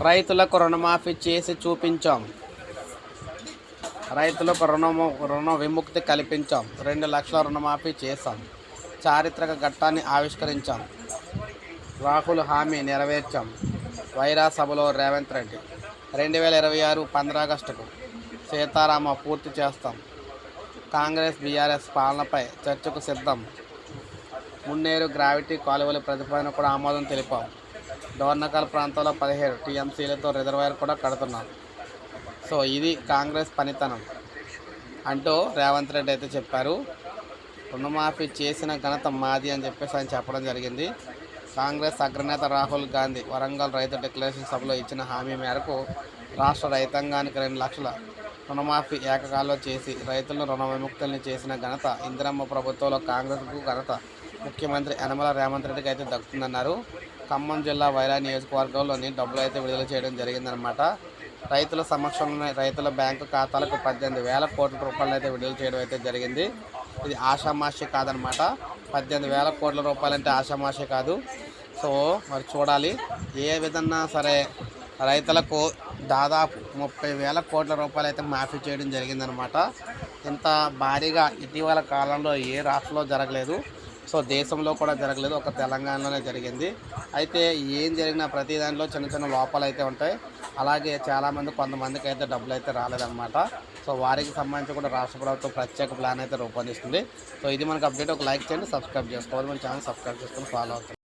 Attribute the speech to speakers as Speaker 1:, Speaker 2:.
Speaker 1: రైతులకు రుణమాఫీ చేసి చూపించాం. రైతులకు రుణము రుణ విముక్తి కల్పించాం. రెండు లక్షల రుణమాఫీ చేశాం. చారిత్రక ఘట్టాన్ని ఆవిష్కరించాం. రాహుల్ హామీ నెరవేర్చాం. వైరా సభలో రేవంత్ రెడ్డి. రెండు వేల ఇరవై ఆరు పంద్రా ఆగస్టుకు సీతారామ పూర్తి చేస్తాం. కాంగ్రెస్ బీఆర్ఎస్ పాలనపై చర్చకు సిద్ధం. మున్నేరు గ్రావిటీ కాలువల ప్రతిపాదన కూడా ఆమోదం తెలిపాం. డోర్నకల్ ప్రాంతంలో పదిహేడు టీఎంసీలతో రిజర్వాయర్ కూడా కడుతున్నాం. సో ఇది కాంగ్రెస్ పనితనం. అంటూ రేవంత్ రెడ్డి అయితే చెప్పారు. రుణమాఫీ చేసిన ఘనత మాది అని చెప్పేసి ఆయన చెప్పడం జరిగింది. కాంగ్రెస్ అగ్రనేత రాహుల్ గాంధీ వరంగల్ రైతు డిక్లరేషన్ సభలో ఇచ్చిన హామీ మేరకు రాష్ట్ర రైతాంగానికి రెండు లక్షల రుణమాఫీ ఏకకాలంలో చేసి రైతులను రుణ విముక్తుల్ని చేసిన ఘనత ఇందిరమ్మ ప్రభుత్వంలో కాంగ్రెస్కు ఘనత ముఖ్యమంత్రి యనమల రేవంత్ రెడ్డికి అయితే దక్కుతుందన్నారు. ఖమ్మం జిల్లా వైరా నియోజకవర్గంలోని డబ్బులు అయితే విడుదల చేయడం జరిగిందనమాట రైతుల సమక్షంలోనే రైతుల బ్యాంకు ఖాతాలకు పద్దెనిమిది వేల కోట్ల రూపాయలు అయితే విడుదల చేయడం అయితే జరిగింది. ఇది ఆషామాషి కాదనమాట పద్దెనిమిది వేల కోట్ల రూపాయలు అంటే ఆషామాషి కాదు. సో మరి చూడాలి. ఏ విధంగా సరే రైతులకు దాదాపు ముప్పై వేల కోట్ల రూపాయలు అయితే మాఫీ చేయడం జరిగిందనమాట ఇంత భారీగా ఇటీవల కాలంలో ఏ రాష్ట్రంలో జరగలేదు. సో దేశంలో కూడా జరగలేదు ఒక తెలంగాణలోనే జరిగింది. అయితే ఏం జరిగినా ప్రతి దానిలో చిన్న చిన్న లోపాలు అయితే ఉంటాయి. అలాగే చాలామంది కొంతమందికి అయితే డబ్బులు అయితే రాలేదన్నమాట. సో వారికి సంబంధించి కూడా రాష్ట్ర ప్రభుత్వం ప్రత్యేక ప్లాన్ అయితే రూపొందిస్తుంది. సో ఇది మనకు అప్డేట్. ఒక లైక్ చేయండి సబ్స్క్రైబ్ చేసుకోవాలి. మన ఛానల్ సబ్స్క్రైబ్ చేసుకొని ఫాలో అవుతుంది